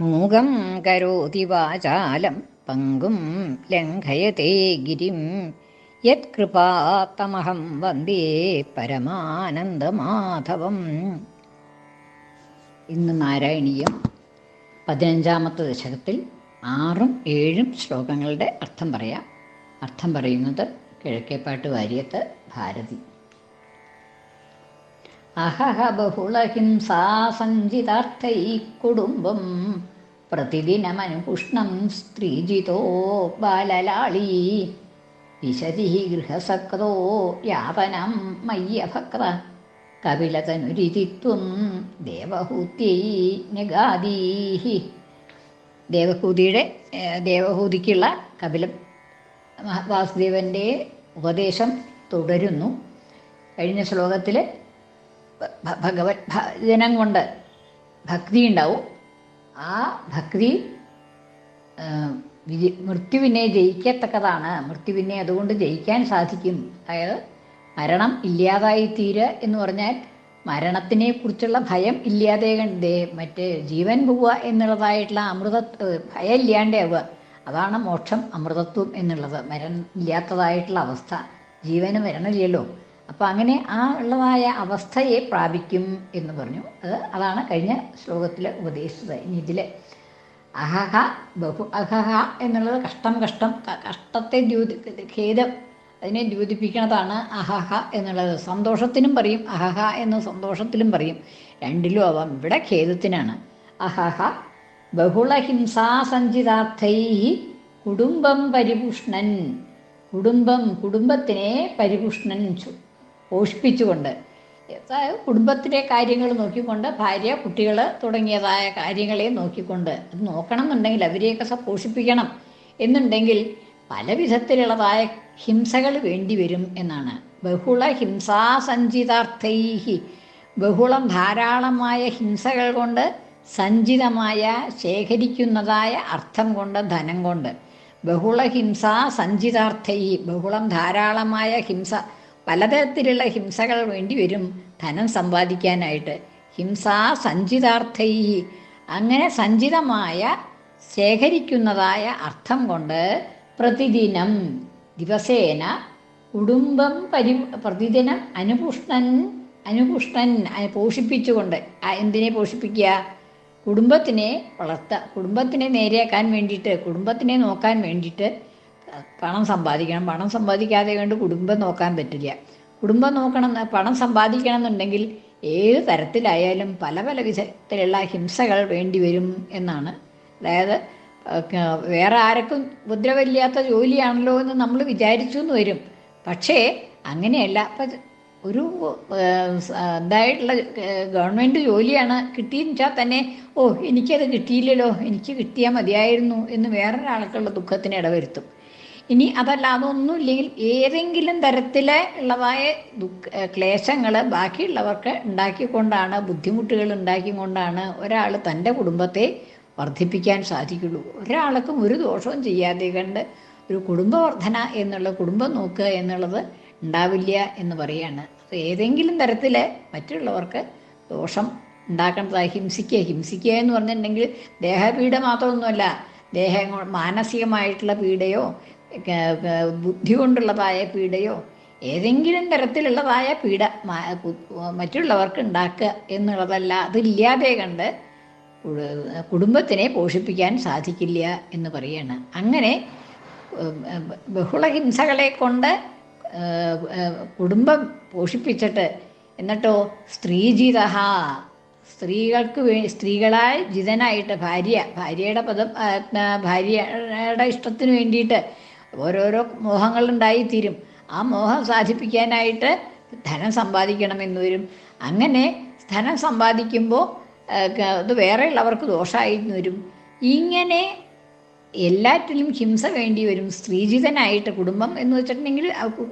മൂകം കരോതി വാചാലം പങ്കും ലംഘയത്തെ ഗിരിം. യത്കൃപാത്തമഹം വന്ദേ പരമാനന്ദമാധവം. ഇന്ന് നാരായണീയം പതിനഞ്ചാമത്തെ ദശകത്തിൽ ആറും ഏഴും ശ്ലോകങ്ങളുടെ അർത്ഥം പറയാം. അർത്ഥം പറയുന്നത് കിഴക്കേപ്പാട്ട് വാര്യത്ത് ഭാരതി. അഹഹ ബഹുളഹിംസാ സഞ്ചിതാർത്ഥൈ കുടുംബം പ്രതിദിനമനുപുഷ്ണം സ്ത്രീജിതോ ബാലലാളി. വിശതി ഗൃഹസക്തോ യാവനം മയ്യഭക്ത. കപിലതനുരിതിത്വം ദേവഹൂത്യൈ നിഗാദീഹി. ദേവഹൂതിയുടെ ദേവഹൂതിക്കുള്ള കപില വാസുദേവന്റെ ഉപദേശം തുടരുന്നു. കഴിഞ്ഞ ശ്ലോകത്തിൽ ഭഗവത് ഭജനം കൊണ്ട് ഭക്തി ഉണ്ടാവും ആ ഭക്തി മൃത്യുവിനെ ജയിക്കത്തക്കതാണ്. മൃത്യുവിനെ അതുകൊണ്ട് ജയിക്കാൻ സാധിക്കും. അതായത് മരണം ഇല്ലാതായി തീരുക എന്ന് പറഞ്ഞാൽ മരണത്തിനെ കുറിച്ചുള്ള ഭയം ഇല്ലാതെ കണ്ടേ മറ്റേ ജീവൻ പോവുക എന്നുള്ളതായിട്ടുള്ള അമൃത ഭയം ഇല്ലാണ്ടാവുക അതാണ് മോക്ഷം അമൃതത്വം എന്നുള്ളത്. മരണം ഇല്ലാത്തതായിട്ടുള്ള അവസ്ഥ. ജീവന് മരണമില്ലല്ലോ. അപ്പോൾ അങ്ങനെ ആ ഉള്ളതായ അവസ്ഥയെ പ്രാപിക്കും എന്ന് പറഞ്ഞു. അത് അതാണ് കഴിഞ്ഞ ശ്ലോകത്തിൽ ഉപദേശിച്ചത്. ഇനി ഇതിൽ അഹഹ ബഹു അഹഹ എന്നുള്ളത് കഷ്ടം കഷ്ടം കഷ്ടത്തെ ദ്യൂതി ഖേദം അതിനെ ദ്യൂതിപ്പിക്കുന്നതാണ് അഹഹ എന്നുള്ളത്. സന്തോഷത്തിനും പറയും അഹഹ എന്ന് സന്തോഷത്തിലും പറയും. രണ്ടിലും ആവാം. ഇവിടെ ഖേദത്തിനാണ്. അഹഹ ബഹുളഹിംസാസഞ്ചിതാർത്ഥൈ കുടുംബം പരിപുഷ്ണൻ. കുടുംബം കുടുംബത്തിനെ പരിപുഷ്ണൻ പോഷിപ്പിച്ചുകൊണ്ട്. കുടുംബത്തിലെ കാര്യങ്ങൾ നോക്കിക്കൊണ്ട് ഭാര്യ കുട്ടികൾ തുടങ്ങിയതായ കാര്യങ്ങളെ നോക്കിക്കൊണ്ട് അത് നോക്കണം എന്നുണ്ടെങ്കിൽ അവരെയൊക്കെ പോഷിപ്പിക്കണം എന്നുണ്ടെങ്കിൽ പല വിധത്തിലുള്ളതായ ഹിംസകൾ വേണ്ടി വരും എന്നാണ്. ബഹുള ഹിംസാ സഞ്ചിതാർത്ഥൈഹി ബഹുളം ധാരാളമായ ഹിംസകൾ കൊണ്ട് സഞ്ചിതമായ ശേഖരിക്കുന്നതായ അർത്ഥം കൊണ്ട് ധനം കൊണ്ട്. ബഹുള ഹിംസാ സഞ്ചിതാർത്ഥൈ ബഹുളം ധാരാളമായ ഹിംസ പലതരത്തിലുള്ള ഹിംസകൾ വേണ്ടി വരും ധനം സമ്പാദിക്കാനായിട്ട്. ഹിംസാ സഞ്ചിതാർത്ഥൈ. അങ്ങനെ സഞ്ചിതമായ ശേഖരിക്കുന്നതായ അർത്ഥം കൊണ്ട് പ്രതിദിനം ദിവസേന കുടുംബം പരി പ്രതിദിനം അനുപുഷ്ണൻ അനുപുഷ്ണൻ പോഷിപ്പിച്ചുകൊണ്ട് എന്തിനെ പോഷിപ്പിക്കുക? കുടുംബത്തിനെ വളർത്തുക കുടുംബത്തിനെ നേരെയാക്കാൻ വേണ്ടിയിട്ട് കുടുംബത്തിനെ നോക്കാൻ വേണ്ടിയിട്ട് പണം സമ്പാദിക്കണം. പണം സമ്പാദിക്കാതെ കൊണ്ട് കുടുംബം നോക്കാൻ പറ്റില്ല. കുടുംബം നോക്കണം പണം സമ്പാദിക്കണം എന്നുണ്ടെങ്കിൽ ഏത് തരത്തിലായാലും പല പല വിധത്തിലുള്ള ഹിംസകൾ വേണ്ടി വരും എന്നാണ്. അതായത് വേറെ ആർക്കും ഉപദ്രവമില്ലാത്ത ജോലിയാണല്ലോ എന്ന് നമ്മൾ വിചാരിച്ചു എന്ന് വരും. പക്ഷേ അങ്ങനെയല്ല. അപ്പം ഒരു എന്തായിട്ടുള്ള ഗവൺമെന്റ് ജോലിയാണ് കിട്ടിയെന്ന് വെച്ചാൽ തന്നെ ഓ എനിക്കത് കിട്ടിയില്ലല്ലോ എനിക്ക് കിട്ടിയാൽ മതിയായിരുന്നു എന്ന് വേറൊരാൾക്കുള്ള ദുഃഖത്തിന് ഇടവരുത്തും. ഇനി അതല്ല അതൊന്നുമില്ലെങ്കിൽ ഏതെങ്കിലും തരത്തിലെ ഉള്ളതായ ദുഃഖ ക്ലേശങ്ങൾ ബാക്കിയുള്ളവർക്ക് ഉണ്ടാക്കിക്കൊണ്ടാണ് ബുദ്ധിമുട്ടുകൾ ഉണ്ടാക്കിക്കൊണ്ടാണ് ഒരാൾ തന്റെ കുടുംബത്തെ വർദ്ധിപ്പിക്കാൻ സാധിക്കുള്ളൂ. ഒരാൾക്കും ഒരു ദോഷവും ചെയ്യാതെ കണ്ട് ഒരു കുടുംബവർധന എന്നുള്ള കുടുംബം നോക്കുക എന്നുള്ളത് ഉണ്ടാവില്ല എന്ന് പറയാണ്. അത് ഏതെങ്കിലും തരത്തിൽ മറ്റുള്ളവർക്ക് ദോഷം ഉണ്ടാക്കേണ്ടതായി ഹിംസിക്കുക. ഹിംസിക്കുക എന്ന് പറഞ്ഞിട്ടുണ്ടെങ്കിൽ ദേഹപീഡ മാത്രമൊന്നുമല്ല. ദേഹ മാനസികമായിട്ടുള്ള പീഡയോ ബുദ്ധി കൊണ്ടുള്ളതായ പീഡയോ ഏതെങ്കിലും തരത്തിലുള്ളതായ പീഡ മറ്റുള്ളവർക്ക് ഉണ്ടാക്കുക എന്നുള്ളതല്ല. അതില്ലാതെ കണ്ട് കുടുംബത്തിനെ പോഷിപ്പിക്കാൻ സാധിക്കില്ല എന്ന് പറയാണ്. അങ്ങനെ ബഹുളഹിംസകളെ കൊണ്ട് കുടുംബം പോഷിപ്പിച്ചിട്ട് എന്നിട്ടോ സ്ത്രീജിത സ്ത്രീകൾക്ക് വേ സ്ത്രീകളായി ജിതനായിട്ട് ഭാര്യ ഭാര്യയുടെ പദം ഭാര്യയുടെ ഇഷ്ടത്തിന് വേണ്ടിയിട്ട് ഓരോരോ മോഹങ്ങളുണ്ടായിത്തീരും ആ മോഹം സാധിപ്പിക്കാനായിട്ട് ധനം സമ്പാദിക്കണമെന്ന് വരും അങ്ങനെ ധനം സമ്പാദിക്കുമ്പോൾ അത് വേറെയുള്ളവർക്ക് ദോഷമായിരുന്നു വരും ഇങ്ങനെ എല്ലാറ്റിലും ഹിംസ വേണ്ടി വരും സ്ത്രീജിതനായിട്ട് കുടുംബം എന്ന് വെച്ചിട്ടുണ്ടെങ്കിൽ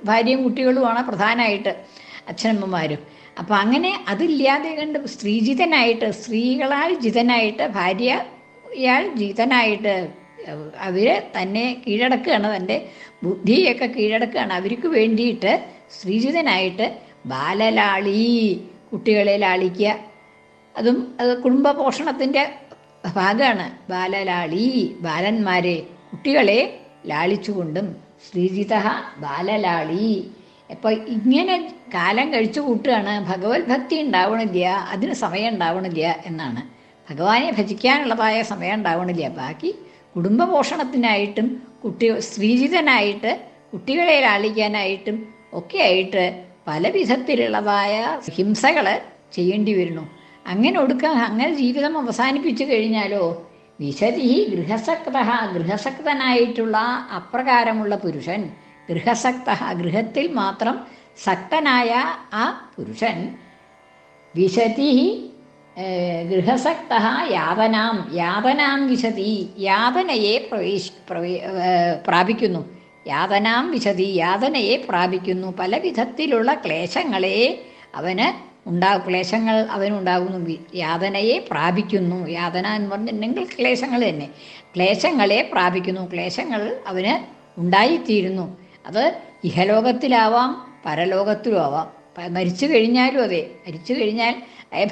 ഭാര്യയും കുട്ടികളുമാണ് പ്രധാനമായിട്ട് അച്ഛനമ്മമാരും. അപ്പം അങ്ങനെ അതില്ലാതെ കണ്ട് സ്ത്രീജിതനായിട്ട് സ്ത്രീകളാൽ ജിതനായിട്ട് ഭാര്യയാൽ ജിതനായിട്ട് അവരെ തന്നെ കീഴടക്കുകയാണ് തന്റെ ബുദ്ധിയൊക്കെ കീഴടക്കുകയാണ്. അവർക്ക് വേണ്ടിയിട്ട് ശ്രീജിതനായിട്ട് ബാലലാളി കുട്ടികളെ ലാളിക്കുക. അതും അത് കുടുംബ പോഷണത്തിന്റെ ഭാഗമാണ്. ബാലലാളി ബാലന്മാരെ കുട്ടികളെ ലാളിച്ചുകൊണ്ടും ശ്രീജിത ബാലലാളി. അപ്പോൾ ഇങ്ങനെ കാലം കഴിച്ചു കൂട്ടുകയാണ്. ഭഗവത് ഭക്തി ഉണ്ടാവണില്ല അതിന് സമയം ഉണ്ടാവണില്ല എന്നാണ്. ഭഗവാനെ ഭജിക്കാനുള്ളതായ സമയം ഉണ്ടാവണില്ല. ബാക്കി കുടുംബ പോഷണത്തിനായിട്ടും കുട്ടി സ്ത്രീജിതനായിട്ട് കുട്ടികളെ ലാളിക്കാനായിട്ടും ഒക്കെ ആയിട്ട് പല വിധത്തിലുള്ളതായ ഹിംസകൾ ചെയ്യേണ്ടി വരുന്നു. അങ്ങനെ ഒടുക്കാൻ അങ്ങനെ ജീവിതം അവസാനിപ്പിച്ചു കഴിഞ്ഞാലോ വിശതി ഗൃഹസക്ത ഗൃഹസക്തനായിട്ടുള്ള അപ്രകാരമുള്ള പുരുഷൻ ഗൃഹസക്ത ഗൃഹത്തിൽ മാത്രം സക്തനായ ആ പുരുഷൻ വിശതി ഗൃഹസക്ത യാവനാം. യാവനാം വിശതി. യാതനയെ പ്രവേശി പ്രവേ പ്രാപിക്കുന്നു. യാതനാം വിശതി യാതനയെ പ്രാപിക്കുന്നു. പല വിധത്തിലുള്ള ക്ലേശങ്ങളെ അവന് ഉണ്ടാ ക്ലേശങ്ങൾ അവനുണ്ടാകുന്നു. യാതനയെ പ്രാപിക്കുന്നു. യാതന എന്ന് പറഞ്ഞിട്ടുണ്ടെങ്കിൽ ക്ലേശങ്ങൾ തന്നെ. ക്ലേശങ്ങളെ പ്രാപിക്കുന്നു. ക്ലേശങ്ങൾ അവന് ഉണ്ടായിത്തീരുന്നു. അത് ഇഹലോകത്തിലാവാം പരലോകത്തിലും ആവാം. മരിച്ചു കഴിഞ്ഞാലും അതെ മരിച്ചു കഴിഞ്ഞാൽ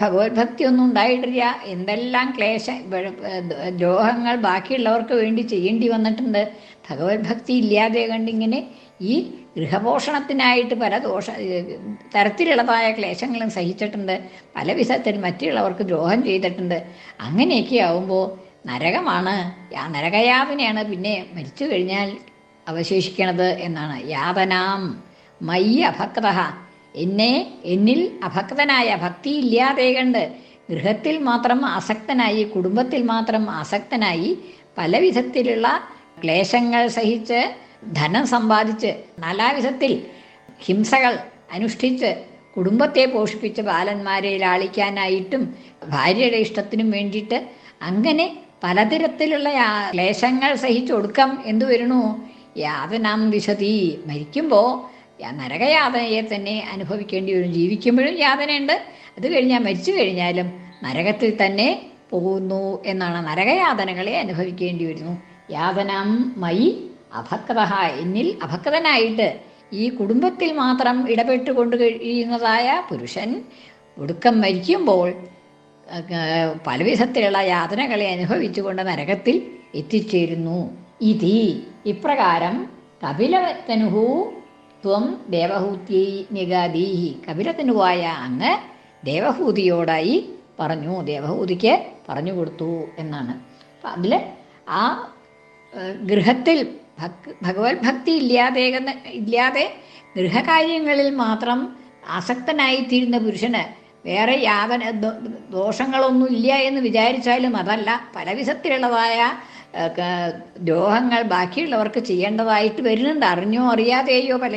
ഭഗവത് ഭക്തി ഒന്നും ഉണ്ടായിട്ടില്ല. എന്തെല്ലാം ക്ലേശ ദ്രോഹങ്ങൾ ബാക്കിയുള്ളവർക്ക് വേണ്ടി ചെയ്യേണ്ടി വന്നിട്ടുണ്ട്. ഭഗവത് ഭക്തി ഇല്ലാതെ കണ്ടിങ്ങനെ ഈ ഗൃഹപോഷണത്തിനായിട്ട് പല ദോഷ തരത്തിലുള്ളതായ ക്ലേശങ്ങളും സഹിച്ചിട്ടുണ്ട്. പല വിധത്തിൽ മറ്റുള്ളവർക്ക് ദ്രോഹം ചെയ്തിട്ടുണ്ട്. അങ്ങനെയൊക്കെ ആവുമ്പോൾ നരകമാണ്. ആ നരകയാതനയാണ് പിന്നെ മരിച്ചു കഴിഞ്ഞാൽ അവശേഷിക്കണത് എന്നാണ്. യാതനാം മയ്യ അഭക്ത എന്നെ എന്നിൽ അഭക്തനായ ഭക്തി ഇല്ലാതെ കണ്ട് ഗൃഹത്തിൽ മാത്രം ആസക്തനായി കുടുംബത്തിൽ മാത്രം ആസക്തനായി പല വിധത്തിലുള്ള ക്ലേശങ്ങൾ സഹിച്ച് ധനം സമ്പാദിച്ച് നാലാവിധത്തിൽ ഹിംസകൾ അനുഷ്ഠിച്ച് കുടുംബത്തെ പോഷിപ്പിച്ച് ബാലന്മാരെ ലാളിക്കാനായിട്ടും ഭാര്യയുടെ ഇഷ്ടത്തിനും വേണ്ടിയിട്ട് അങ്ങനെ പലതരത്തിലുള്ള ക്ലേശങ്ങൾ സഹിച്ചൊടുക്കം എന്തു വരുന്നു? യാതനാം വിശതി മരിക്കുമ്പോൾ നരകയാതനയെ തന്നെ അനുഭവിക്കേണ്ടി വരും. ജീവിക്കുമ്പോഴും യാതനയുണ്ട്. അത് കഴിഞ്ഞാൽ മരിച്ചു കഴിഞ്ഞാലും നരകത്തിൽ തന്നെ പോകുന്നു എന്നാണ് നരകയാതനകളെ അനുഭവിക്കേണ്ടി വരുന്നു. യാതനം മൈ അഭക്ത എന്നിൽ അഭക്തനായിട്ട് ഈ കുടുംബത്തിൽ മാത്രം ഇടപെട്ടുകൊണ്ട് കഴിയുന്നതായ പുരുഷൻ ഒടുക്കം മരിക്കുമ്പോൾ പലവിധത്തിലുള്ള യാതനകളെ അനുഭവിച്ചുകൊണ്ട് നരകത്തിൽ എത്തിച്ചേരുന്നു. ഇതി ഇപ്രകാരം കപിലതനുഹു ത്വം ദേവഹൂത്യ നിഗാദീഹി. കപിലത്തിനുവായ അങ്ങ് ദേവഹൂതിയോടായി പറഞ്ഞു ദേവഹൂതിക്ക് പറഞ്ഞു കൊടുത്തു എന്നാണ്. അപ്പം അതിൽ ആ ഗൃഹത്തിൽ ഭക് ഭഗവത് ഭക്തി ഇല്ലാതെ ഇല്ലാതെ ഗൃഹകാര്യങ്ങളിൽ മാത്രം ആസക്തനായിത്തീരുന്ന പുരുഷന് വേറെ യാതന ദോഷങ്ങളൊന്നും ഇല്ല എന്ന് വിചാരിച്ചാലും അതല്ല പല വിധത്തിലുള്ളതായ ദ്രോഹങ്ങൾ ബാക്കിയുള്ളവർക്ക് ചെയ്യേണ്ടതായിട്ട് വരുന്നുണ്ട്. അറിഞ്ഞോ അറിയാതെയോ പല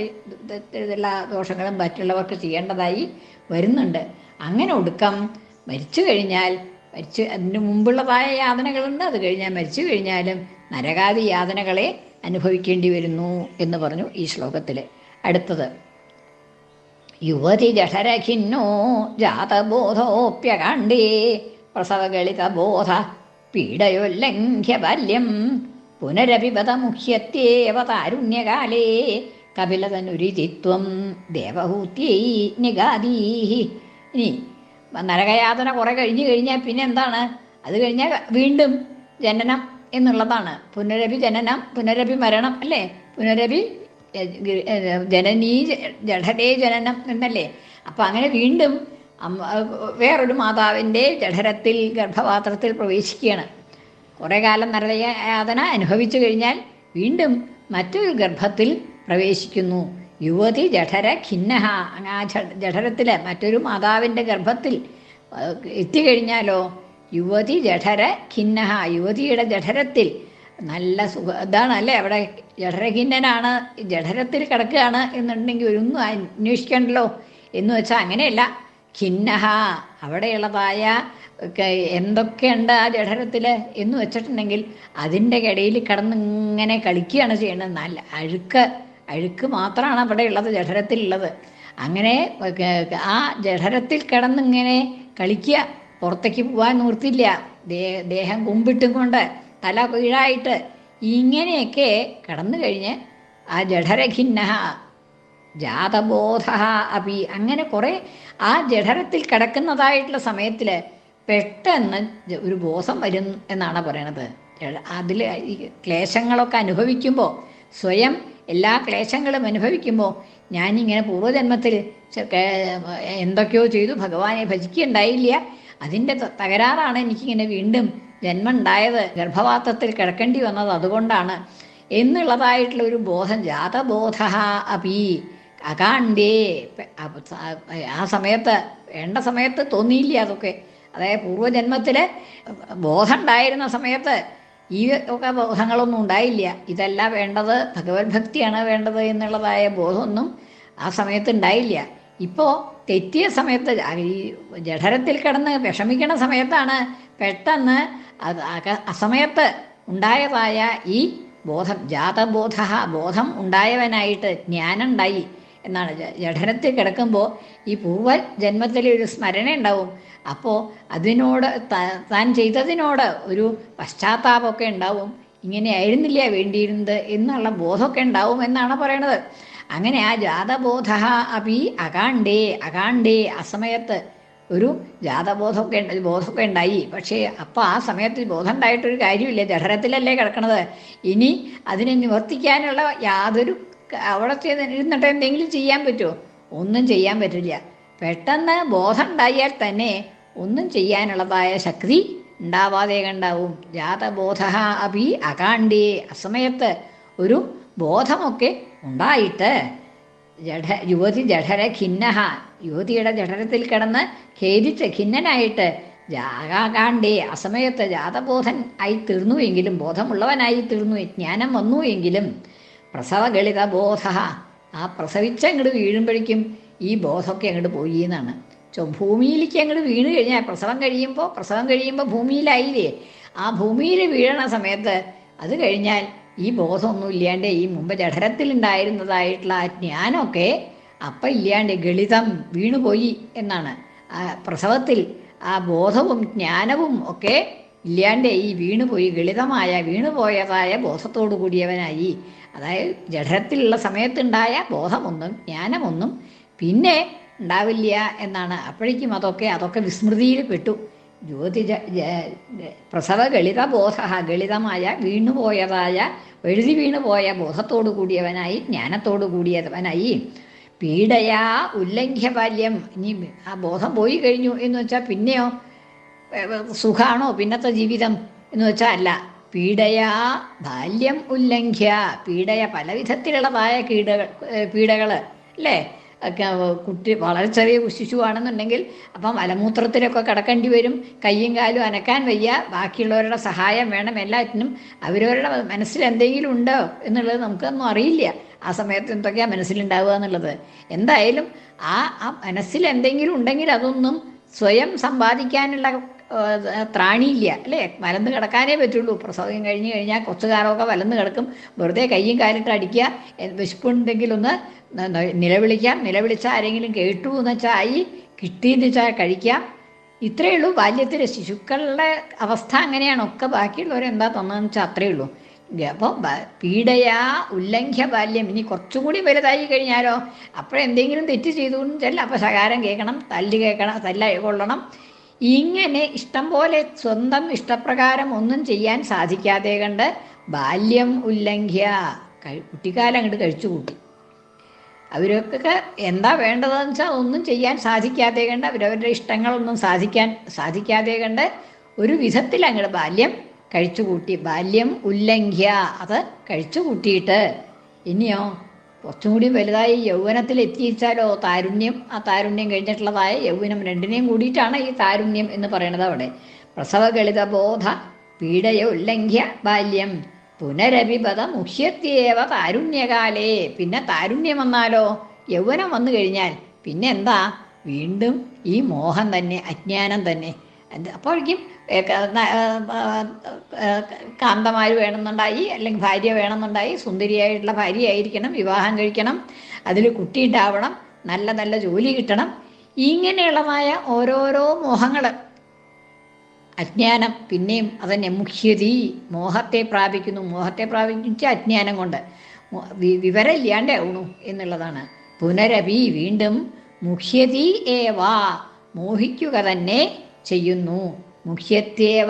ഇതുള്ള ദോഷങ്ങളും മറ്റുള്ളവർക്ക് ചെയ്യേണ്ടതായി വരുന്നുണ്ട്. അങ്ങനെ ഒടുക്കം മരിച്ചു കഴിഞ്ഞാൽ മരിച്ചു അതിന് മുമ്പുള്ളതായ യാതനകളുണ്ട്. അത് കഴിഞ്ഞാൽ മരിച്ചു കഴിഞ്ഞാലും നരകാതി യാതനകളെ അനുഭവിക്കേണ്ടി വരുന്നു എന്ന് പറഞ്ഞു ഈ ശ്ലോകത്തിൽ അടുത്തത്. യുവതി ജഠരഖിന്നോ ജാതബോധോപ്യകാണ്ടേ പ്രസവഗളിത പ്രസവഗളിതബോധ പീഡയോല്ലംഘ്യ ബാല്യം പുനരപിപത മുഹ്യത്യേവ താരുണ്യകാലേ കപിലതനുരിതിത്വം ദേവഹൂത്യൈ നിഗാദീഹി. ഇനി നരകയാതന കുറെ കഴിഞ്ഞു കഴിഞ്ഞാൽ പിന്നെ എന്താണ് അത് കഴിഞ്ഞാൽ വീണ്ടും ജനനം എന്നുള്ളതാണ്. പുനരഭി ജനനം പുനരഭി മരണം അല്ലേ? പുനരഭി ജനനീ ജഠരേ ജനനം എന്നല്ലേ? അപ്പം അങ്ങനെ വീണ്ടും വേറൊരു മാതാവിന്റെ ജഠരത്തിൽ ഗർഭപാത്രത്തിൽ പ്രവേശിക്കുകയാണ്. കുറേ കാലം നരയാതന അനുഭവിച്ചു കഴിഞ്ഞാൽ വീണ്ടും മറ്റൊരു ഗർഭത്തിൽ പ്രവേശിക്കുന്നു. യുവതി ജഠര ഖിന്നഹ ആ ജഠരത്തിൽ മറ്റൊരു മാതാവിന്റെ ഗർഭത്തിൽ എത്തിക്കഴിഞ്ഞാലോ യുവതി ജഠര ഖിന്നഹ യുവതിയുടെ ജഠരത്തിൽ നല്ല സുഖ ഇതാണ് അല്ലേ? അവിടെ ജഠരഖിന്നനാണ് ജഠരത്തിൽ കിടക്കുകയാണ് എന്നുണ്ടെങ്കിൽ ഒന്നും അന്വേഷിക്കണ്ടല്ലോ എന്ന് വെച്ചാൽ അങ്ങനെയല്ല. ഖിന്നഹ അവിടെയുള്ളതായ എന്തൊക്കെയുണ്ട് ആ ജഠരത്തിൽ എന്ന് വെച്ചിട്ടുണ്ടെങ്കിൽ അതിന്റെ ഇടയിൽ കിടന്ന് ഇങ്ങനെ കളിക്കുകയാണ് ചെയ്യുന്നത് നല്ല അഴുക്ക് അഴുക്ക് മാത്രമാണ് അവിടെ ഉള്ളത് ജഠരത്തിലുള്ളത്. അങ്ങനെ ആ ജഠരത്തിൽ കിടന്നിങ്ങനെ കളിക്കുക പുറത്തേക്ക് പോകാൻ നിർത്തില്ല ദേ ദേഹം കുമ്പിട്ടും കൊണ്ട് തല കീഴായിട്ട് ഇങ്ങനെയൊക്കെ കടന്നു കഴിഞ്ഞ് ആ ജഠരഖിന്ന ജാതബോധ അപി അങ്ങനെ കുറേ ആ ജഠരത്തിൽ കിടക്കുന്നതായിട്ടുള്ള സമയത്തിൽ പെട്ടെന്ന് ഒരു ബോധം വരും എന്നാണ് പറയണത്. അതിൽ ഈ ക്ലേശങ്ങളൊക്കെ അനുഭവിക്കുമ്പോൾ സ്വയം എല്ലാ ക്ലേശങ്ങളും അനുഭവിക്കുമ്പോൾ ഞാനിങ്ങനെ പൂർവജന്മത്തിൽ എന്തൊക്കെയോ ചെയ്തു ഭഗവാനെ ഭജിക്കുകയുണ്ടായില്ല. അതിന്റെ തകരാറാണ് എനിക്കിങ്ങനെ വീണ്ടും ജന്മം ഉണ്ടായത് ഗർഭപാത്രത്തിൽ കിടക്കേണ്ടി വന്നത് അതുകൊണ്ടാണ്. എന്നുള്ളതായിട്ടുള്ള ഒരു ബോധം ജാതബോധ അപി അകാണ്ടേ ആ സമയത്ത് വേണ്ട സമയത്ത് തോന്നിയില്ല അതൊക്കെ. അതായത് പൂർവജന്മത്തിൽ ബോധം ഉണ്ടായിരുന്ന സമയത്ത് ഈ ഒക്കെ ബോധങ്ങളൊന്നും ഉണ്ടായില്ല. ഇതല്ല വേണ്ടത് ഭഗവത് ഭക്തിയാണ് വേണ്ടത് എന്നുള്ളതായ ബോധമൊന്നും ആ സമയത്ത് ഉണ്ടായില്ല. ഇപ്പോൾ തെറ്റിയ സമയത്ത് ഈ ജഠരത്തിൽ കിടന്ന് വിഷമിക്കണ സമയത്താണ് പെട്ടെന്ന് അസമയത്ത് ഉണ്ടായതായ ഈ ബോധം ജാതബോധ ബോധം ഉണ്ടായവനായിട്ട് ജ്ഞാനം ഉണ്ടായി. എന്നാണ് ജഠനത്തിൽ കിടക്കുമ്പോൾ ഈ പൂർവ ജന്മത്തിലെ ഒരു സ്മരണ ഉണ്ടാവും. അപ്പോൾ അതിനോട് താൻ ചെയ്തതിനോട് ഒരു പശ്ചാത്താപമൊക്കെ ഉണ്ടാവും. ഇങ്ങനെ ആയിരുന്നില്ല വേണ്ടിയിരുന്നത് എന്നുള്ള ബോധമൊക്കെ ഉണ്ടാവും എന്നാണ് പറയണത്. അങ്ങനെ ആ ജാതബോധ അപി അകാണ്ടേ അകാണ്ടേ അസമയത്ത് ഒരു ജാതബോധമൊക്കെ ബോധമൊക്കെ ഉണ്ടായി. പക്ഷേ അപ്പോൾ ആ സമയത്ത് ബോധം ഉണ്ടായിട്ടൊരു കാര്യമില്ല. ജഠരത്തിലല്ലേ കിടക്കണത്. ഇനി അതിനെ നിവർത്തിക്കാനുള്ള യാതൊരു അവിടെ ചെന്ന് ഇരുന്നിട്ട് എന്തെങ്കിലും ചെയ്യാൻ പറ്റുമോ ഒന്നും ചെയ്യാൻ പറ്റില്ല. പെട്ടെന്ന് ബോധം ഉണ്ടായാൽ തന്നെ ഒന്നും ചെയ്യാനുള്ളതായ ശക്തി ഉണ്ടാവാതെ കണ്ടാവും. ജാതബോധ അഭി അകാണ്ടേ അസമയത്ത് ഒരു ബോധമൊക്കെ ഉണ്ടായിട്ട് ജഠ യുവതി ജഠര ഖിന്നഹ യുവതിയുടെ ജഠരത്തിൽ കിടന്ന് ഖേദിച്ച് ഖിന്നനായിട്ട് ജാകാകാണ്ടേ അസമയത്ത് ജാതബോധൻ ആയി തീർന്നുവെങ്കിലും ബോധമുള്ളവനായി തീർന്നു ജ്ഞാനം വന്നു എങ്കിലും പ്രസവഗളിത ബോധ ആ പ്രസവിച്ച അങ്ങോട്ട് വീഴുമ്പോഴേക്കും ഈ ബോധമൊക്കെ അങ്ങോട്ട് പോയി എന്നാണ് ചോ ഭൂമിയിലേക്ക് അങ്ങോട്ട് വീണ് കഴിഞ്ഞാൽ പ്രസവം കഴിയുമ്പോൾ പ്രസവം കഴിയുമ്പോൾ ഭൂമിയിലായില്ലേ? ആ ഭൂമിയിൽ വീഴണ സമയത്ത് അത് കഴിഞ്ഞാൽ ഈ ബോധമൊന്നും ഇല്ലാണ്ട് ഈ മുമ്പ് ജഠരത്തിലുണ്ടായിരുന്നതായിട്ടുള്ള ആ ജ്ഞാനമൊക്കെ അപ്പം ഇല്ലാണ്ട് ഗളിതം വീണുപോയി എന്നാണ്. പ്രസവത്തിൽ ആ ബോധവും ജ്ഞാനവും ഒക്കെ ഇല്ലാണ്ട് ഈ വീണുപോയി ഗളിതമായ വീണുപോയതായ ബോധത്തോടു കൂടിയവനായി. അതായത് ജഠരത്തിലുള്ള സമയത്തുണ്ടായ ബോധമൊന്നും ജ്ഞാനമൊന്നും പിന്നെ ഉണ്ടാവില്ല എന്നാണ്. അപ്പോഴേക്കും അതൊക്കെ അതൊക്കെ വിസ്മൃതിയിൽ പെട്ടു. ജ്യോതി ജ- ജ- പ്രസവ ഗളിത ബോധ ഗളിതമായ വീണുപോയതായ എഴുതി വീണുപോയ ബോധത്തോടു കൂടിയവനായി ജ്ഞാനത്തോടു കൂടിയവനായി പീഡയാ ഉല്ലംഘ്യ ബാല്യം ഇനി ആ ബോധം പോയി കഴിഞ്ഞു എന്ന് വെച്ചാൽ പിന്നെയോ സുഖാണോ? പിന്നത്തെ ജീവിതം എന്ന് വെച്ചാൽ അല്ല. പീഡയാ ബാല്യം ഉല്ലംഘ്യ. പീഡയ പല വിധത്തിലുള്ളതായ കീടകൾ പീഡകൾ അല്ലേ? കുട്ടി വളരെ ചെറിയ ശിശുവാണെന്നുണ്ടെങ്കിൽ അപ്പം മലമൂത്രത്തിലൊക്കെ കിടക്കേണ്ടി വരും. കയ്യും കാലും അനക്കാൻ വയ്യ. ബാക്കിയുള്ളവരുടെ സഹായം വേണം എല്ലാറ്റിനും. അവരവരുടെ മനസ്സിൽ എന്തെങ്കിലും ഉണ്ടോ എന്നുള്ളത് നമുക്കൊന്നും അറിയില്ല. ആ സമയത്ത് എന്തൊക്കെയാണ് മനസ്സിലുണ്ടാവുക എന്നുള്ളത്. എന്തായാലും ആ ആ മനസ്സിൽ എന്തെങ്കിലും ഉണ്ടെങ്കിൽ അതൊന്നും സ്വയം സമ്പാദിക്കാനുള്ള ത്രാണിയില്ല അല്ലേ? വലന്ന് കിടക്കാനേ പറ്റുള്ളൂ. പ്രസവം കഴിഞ്ഞ് കഴിഞ്ഞാൽ കുറച്ചു കാലമൊക്കെ വലന്ന് കിടക്കും. വെറുതെ കയ്യും കാലിട്ട് അടിക്കുക. വിശപ്പുണ്ടെങ്കിലൊന്ന് നിലവിളിക്കാം. നിലവിളിച്ചാൽ ആരെങ്കിലും കേട്ടു എന്ന് വെച്ചാൽ ആയി കിട്ടിയെന്ന് വെച്ചാൽ കഴിക്കാം ഇത്രയേ ഉള്ളൂ. ബാല്യത്തിൽ ശിശുക്കളുടെ അവസ്ഥ അങ്ങനെയാണ്. ഒക്കെ ബാക്കിയുള്ളവരെന്താ തന്നതെന്ന് വെച്ചാൽ അത്രയേ ഉള്ളൂ. അപ്പോൾ പീഡയാ ഉല്ലംഘ്യ ബാല്യം ഇനി കുറച്ചുകൂടി വലുതായി കഴിഞ്ഞാലോ? അപ്പോഴെന്തെങ്കിലും തെറ്റ് ചെയ്തു ചെല്ല അപ്പോൾ ശകാരം കേൾക്കണം തല്ല് കേൾക്കണം തല്ല കൊള്ളണം. ഇങ്ങനെ ഇഷ്ടം പോലെ സ്വന്തം ഇഷ്ടപ്രകാരം ഒന്നും ചെയ്യാൻ സാധിക്കാതെ കണ്ട് ബാല്യം ഉല്ലംഘ്യ കുട്ടിക്കാലം അങ്ങോട്ട് കഴിച്ചു കൂട്ടി അവരൊക്കെ എന്താ വേണ്ടതെന്ന് വെച്ചാൽ ഒന്നും ചെയ്യാൻ സാധിക്കാതെ കണ്ട് അവരവരുടെ ഇഷ്ടങ്ങളൊന്നും സാധിക്കാൻ സാധിക്കാതെ കണ്ട് ഒരു വിധത്തിൽ അങ്ങോട്ട് ബാല്യം കഴിച്ചു കൂട്ടി ബാല്യം ഉല്ലംഘ്യ അത് കഴിച്ചു കൂട്ടിയിട്ട് ഇനിയോ കുറച്ചും കൂടി വലുതായി യൗവനത്തിൽ എത്തിച്ചാലോ താരുണ്യം? ആ താരുണ്യം കഴിഞ്ഞിട്ടുള്ളതായ യൗവനം രണ്ടിനെയും കൂടിയിട്ടാണ് ഈ താരുണ്യം എന്ന് പറയുന്നത് അവിടെ. പ്രസവഗളിത ബോധ പീഡയ ഉല്ലംഘ്യ ബാല്യം പുനരഭിപത മുഹ്യത്യേവ താരുണ്യകാലേ. പിന്നെ താരുണ്യം വന്നാലോ? യൗവനം വന്നു കഴിഞ്ഞാൽ പിന്നെ എന്താ വീണ്ടും ഈ മോഹം തന്നെ അജ്ഞാനം തന്നെ. അപ്പോഴേക്കും കാന്തമാര് വേണമെന്നുണ്ടായി അല്ലെങ്കിൽ ഭാര്യ വേണമെന്നുണ്ടായി സുന്ദരിയായിട്ടുള്ള ഭാര്യയായിരിക്കണം വിവാഹം കഴിക്കണം അതിൽ കുട്ടി ഉണ്ടാവണം നല്ല നല്ല ജോലി കിട്ടണം. ഇങ്ങനെയുള്ളതായ ഓരോരോ മോഹങ്ങൾ അജ്ഞാനം പിന്നെയും അതന്നെ മുഖ്യതി മോഹത്തെ പ്രാപിക്കുന്നു. മോഹത്തെ പ്രാപിച്ച അജ്ഞാനം കൊണ്ട്. വിവരമില്ലാണ്ടേ ആവണു എന്നുള്ളതാണ്. പുനരപി വീണ്ടും മുഖ്യതി ഏവാ മോഹിക്കുക തന്നെ ചെയ്യുന്നു. മുഹ്യത്തേവ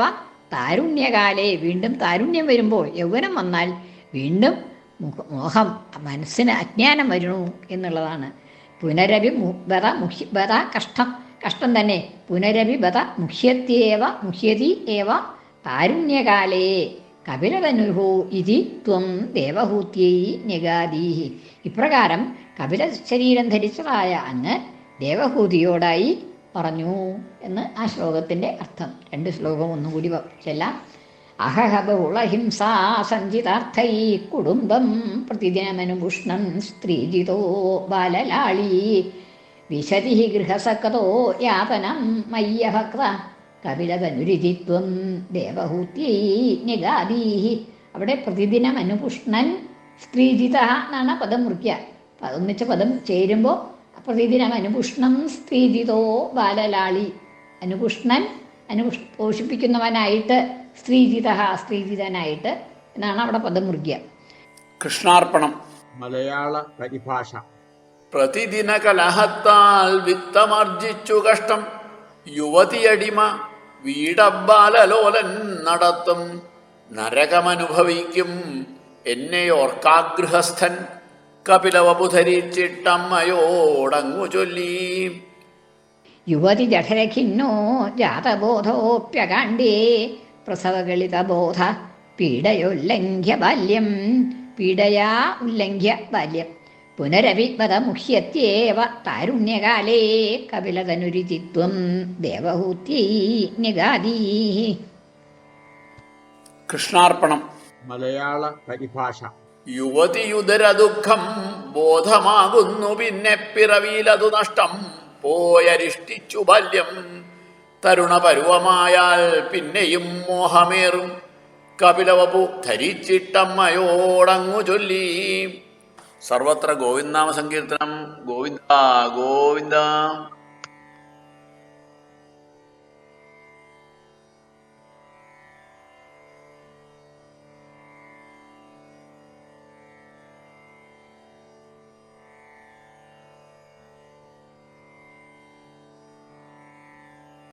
താരുണ്യകാലേ വീണ്ടും താരുണ്യം വരുമ്പോൾ യൗവനം വന്നാൽ വീണ്ടും മോഹം മനസ്സിന് അജ്ഞാനം വരുന്നു എന്നുള്ളതാണ്. പുനരഭി ബത മുഹ്യ ബത കഷ്ടം കഷ്ടം തന്നെ. പുനരഭി ബത മുഹ്യത്യേവ മുഹ്യതി ഏവ താരുണ്യകാലേ കപിലതനുഹോ ഇതി ത്വം ദേവഹൂത്യൈ ന്യഗാദീഹി. ഇപ്രകാരം കപില ശരീരം ധരിച്ചതായ അങ്ങ് ദേവഹൂതിയോടായി പറഞ്ഞു എന്ന് ആ ശ്ലോകത്തിന്റെ അർത്ഥം. രണ്ട് ശ്ലോകം ഒന്നുകൂടി ചെല്ലാം. അഹഹ സഞ്ചിതാർത്ഥൈ കുടുംബം പ്രതിദിനമനുപുഷ്ണം സ്ത്രീജിതോ ബാലലാളി. വിശതി ഗൃഹസകതോ യാതനം മയ്യഭക്ത. കപിലതനുരുചിത്വം ദേവഹൂത്യൈ നിഗാദീഹി. അവിടെ പ്രതിദിനം സ്ത്രീജിത എന്നാണ് പദം മുറിക്കുക. ഒന്നിച്ച പദം ചേരുമ്പോൾ പ്രതിദിനം അനുപുഷ്ണം സ്ഥിതിതോ ബാലലാളി. അനുപുഷ്ണൻ അനുപുഷ് പോഷിപ്പിക്കുന്നവനായിട്ട് സ്ത്രീജിത സ്ത്രീജിതനായിട്ട് എന്നാണ് അവിടെ പദം മുറിക്കുക കൃഷ്ണാർപ്പണം. മലയാള പരിഭാഷ. പ്രതിദിന കലഹത്താൽ വിത്തമർജിച്ചു കഷ്ടം. യുവതിയടിമ വീടബാലലോലൻ നടത്തും. നരകമനുഭവിക്കും. എന്നെ ഓർക്കാഗൃഹസ്ഥൻ. കപിലവപുധരിച്ചിട്ടമ്മയോടങ്ങു ചൊല്ലി യുവതി ജഠരഖിന്നോ ജാതബോധോപ്യകാണ്ഡേ പ്രസവഗളിതബോധ പീഡയോല്ലംഘ്യ ബാല്യം പീഡയാ ഉല്ലംഘ്യ ബാല്യം പുനരഭിപദ മുഹ്യത്യേവ താരുണ്യകാലേ. കപിലതനുരുചിത്വം ദേവഹൂത്യൈ നിഗാദീ. കൃഷ്ണാർപ്പണം. മലയാള പരിഭാഷ. യുവതിയുദര ദുഃഖം ബോധമാകുന്നു പിന്നെ പിറവിയിലതു നഷ്ടം. പോയരിഷ്ടിച്ചു ബാല്യം തരുണപരുവമായാൽ പിന്നെയും മോഹമേറും. കപിലവപു ധരിച്ചിട്ടമ്മയോടങ്ങു ചൊല്ലി. സർവത്ര ഗോവിന്ദാമ സങ്കീർത്തനം ഗോവിന്ദ ഗോവിന്ദ.